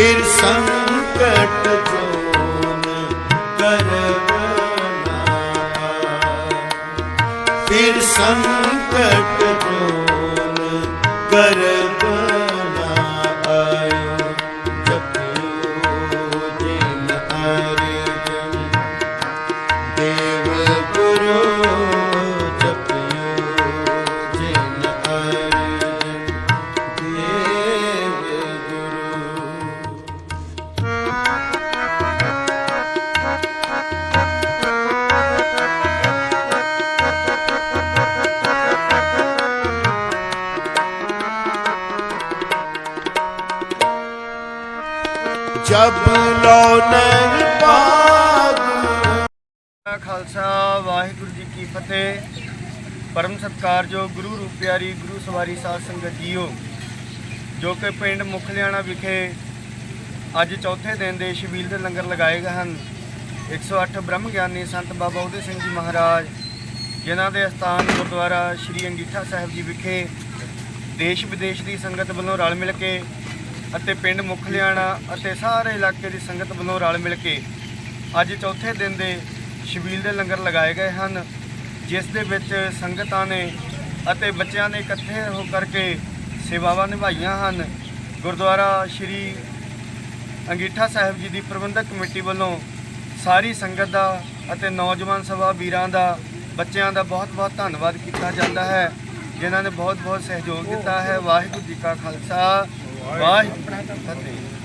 ਫਿਰ ਸੰਕਟ zone kerb ਨਾ ਫਿਰ ਸੰਕਟ ਜਬ ਲੋ ਨਹੀਂ ਪਾਗ ਖਾਲਸਾ, ਵਾਹਿਗੁਰੂ ਜੀ ਕੀ ਫਤਿਹ। ਪਰਮ ਸਤਕਾਰਯੋਗ ਗੁਰੂ ਰੂਪ ਪਿਆਰੀ, ਗੁਰੂ ਸਵਾਰੀ ਸਾਧ ਸੰਗਤ ਜੀਓ, ਜੋ ਕਿ ਪਿੰਡ ਮੁਖਲਿਆਣਾ ਵਿਖੇ ਅੱਜ ਚੌਥੇ ਦਿਨ ਦੇ ਸ਼ਬੀਲ ਦੇ ਲੰਗਰ ਲਗਾਏ ਗਏ ਹਨ। 108 ਬ੍ਰਹਮ ਗਿਆਨੀ ਸੰਤ ਬਾਬਾ ਉਦੇ ਸਿੰਘ ਜੀ ਮਹਾਰਾਜ, ਜਿਨ੍ਹਾਂ ਦੇ ਅਸਥਾਨ ਗੁਰਦੁਆਰਾ ਸ਼੍ਰੀ ਅੰਗੀਠਾ ਸਾਹਿਬ ਜੀ ਵਿਖੇ ਦੇਸ਼ ਵਿਦੇਸ਼ ਦੀ ਸੰਗਤ ਵੱਲੋਂ ਰਲ ਮਿਲ ਕੇ ਅਤੇ ਪਿੰਡ ਮੁਖਲਿਆਣਾ ਅਤੇ ਸਾਰੇ ਇਲਾਕੇ ਦੀ ਸੰਗਤ ਵੱਲੋਂ ਰਲ ਮਿਲ ਕੇ ਅੱਜ ਚੌਥੇ ਦਿਨ ਦੇ ਸ਼ਬੀਲ ਦੇ ਲੰਗਰ ਲਗਾਏ ਗਏ ਹਨ, ਜਿਸ ਦੇ ਵਿੱਚ ਸੰਗਤਾਂ ਨੇ ਅਤੇ ਬੱਚਿਆਂ ਨੇ ਇਕੱਠੇ ਹੋ ਕਰਕੇ ਸੇਵਾਵਾਂ ਨਿਭਾਈਆਂ ਹਨ। ਗੁਰਦੁਆਰਾ ਸ਼੍ਰੀ ਅੰਗੀਠਾ ਸਾਹਿਬ ਜੀ ਦੀ ਪ੍ਰਬੰਧਕ ਕਮੇਟੀ ਵੱਲੋਂ ਸਾਰੀ ਸੰਗਤ ਦਾ ਅਤੇ ਨੌਜਵਾਨ ਸਭਾ ਵੀਰਾਂ ਦਾ, ਬੱਚਿਆਂ ਦਾ ਬਹੁਤ-ਬਹੁਤ ਧੰਨਵਾਦ ਕੀਤਾ ਜਾਂਦਾ ਹੈ, ਜਿਨ੍ਹਾਂ ਨੇ ਬਹੁਤ-ਬਹੁਤ ਸਹਿਯੋਗ ਦਿੱਤਾ ਹੈ। ਵਾਹਿਗੁਰੂ ਜੀ ਕਾ ਖਾਲਸਾ। ਵਾਹਿਗੁਰੂ ਜੀ ਕੀ ਫਤਿਹ